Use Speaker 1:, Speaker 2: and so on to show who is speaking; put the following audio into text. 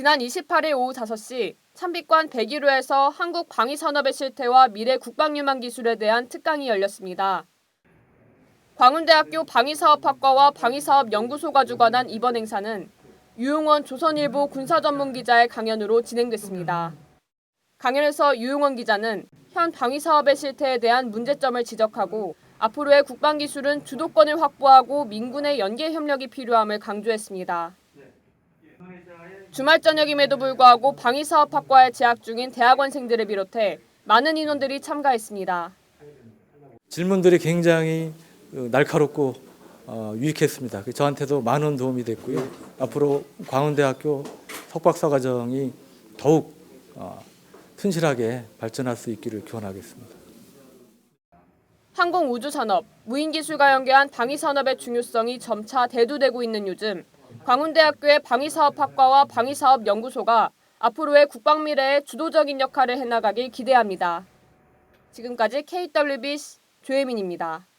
Speaker 1: 지난 28일 오후 5시 참비관 101호에서 한국 방위산업의 실태와 미래 국방유망 기술에 대한 특강이 열렸습니다. 광운대학교 방위사업학과와 방위사업연구소가 주관한 이번 행사는 유용원 조선일보 군사전문기자의 강연으로 진행됐습니다. 강연에서 유용원 기자는 현 방위사업의 실태에 대한 문제점을 지적하고 앞으로의 국방기술은 주도권을 확보하고 민군의 연계 협력이 필요함을 강조했습니다. 주말 저녁임에도 불구하고 방위사업학과에 재학 중인 대학원생들을 비롯해 많은 인원들이 참가했습니다.
Speaker 2: 질문들이 굉장히 어, 날카롭고 어, 유익했습니다. 그 저한테도 많은 도움이 됐고요. 앞으로 광운대학교 석박사 과정이 더욱 어, 튼실하게 발전할 수 있기를 기원하겠습니다.
Speaker 1: 항공우주산업, 무인기술과 연계한 방위산업의 중요성이 점차 대두되고 있는 요즘 광운대학교의 방위사업학과와 방위사업연구소가 앞으로의 국방 미래에 주도적인 역할을 해나가길 기대합니다. 지금까지 KWB 조혜민입니다.